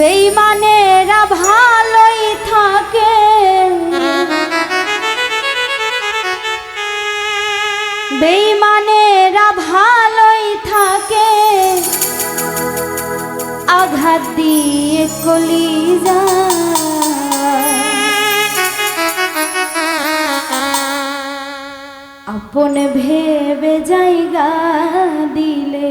বেইমানেরা ভালোই থাকে। বেইমানেরা ভালোই থাকে। আঘাত দিয়ে কলিজা। আপন ভেবে জায়গা দিলে